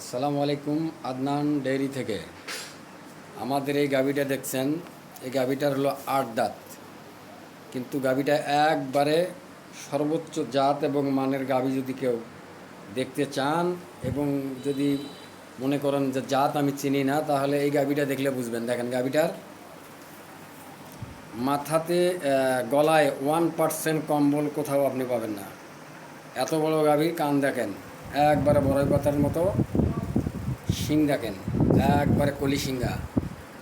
আসসালামু আলাইকুম, আদনান ডেয়ারি থেকে। আমাদের এই গাভিটা দেখছেন, এই গাভিটার হলো আট দাঁত। কিন্তু গাভিটা একবারে সর্বোচ্চ জাত এবং মানের গাভি যদি কেউ দেখতে চান এবং যদি মনে করেন যে জাত আমি চিনি না, তাহলে এই গাভিটা দেখলে বুঝবেন। দেখেন গাভিটার মাথাতে গলায় ওয়ান পার্সেন্ট কম্বল কোথাও আপনি পাবেন না। এত বড় গাভীর কান দেখেন। একবারে বড়ই পাতার মতো শিং দেখেন, একবারে কলি শিঙ্গা।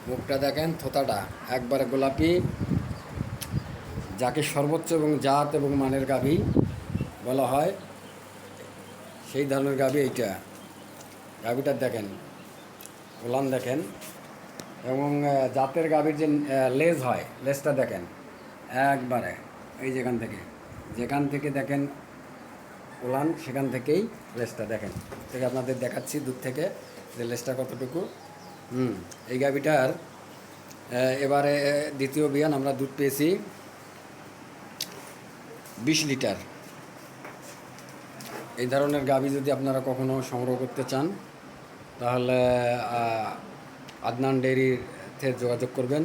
মুখটা দেখেন থোতাটা, একবারে গোলাপি। যাকে সর্বোচ্চ এবং জাত এবং মানের গাভী বলা হয়, সেই ধরনের গাভী এইটা। গাভীটা দেখেন ওলান দেখেন। এবং জাতের গাভীর যে লেজ হয়, লেজটা দেখেন, একবারে। এই যেখান থেকে যেখান থেকে দেখেন ওলান সেখান থেকেই লেজটা দেখেন। থেকে আপনাদের দেখাচ্ছি দূর থেকে যে লেজটা কতটুকু। হুম, এই গাভিটার এবারে দ্বিতীয় বিয়ান আমরা দুধ পেয়েছি বিশ লিটার। এই ধরনের গাভি যদি আপনারা কখনো সংগ্রহ করতে চান, তাহলে আদনান ডেয়ারিতে যোগাযোগ করবেন।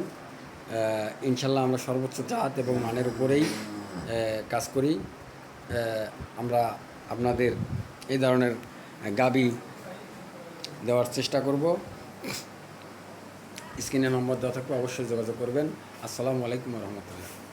ইনশাল্লাহ আমরা সর্বোচ্চ জাত এবং মানের উপরেই কাজ করি। আমরা আপনাদের এই ধরনের গাবি দেওয়ার চেষ্টা করব। স্ক্রিনে নম্বর দেওয়া থাকবে অবশ্যই যোগাযোগ করবেন। আসসালামু আলাইকুম রহমতুল্লাহ।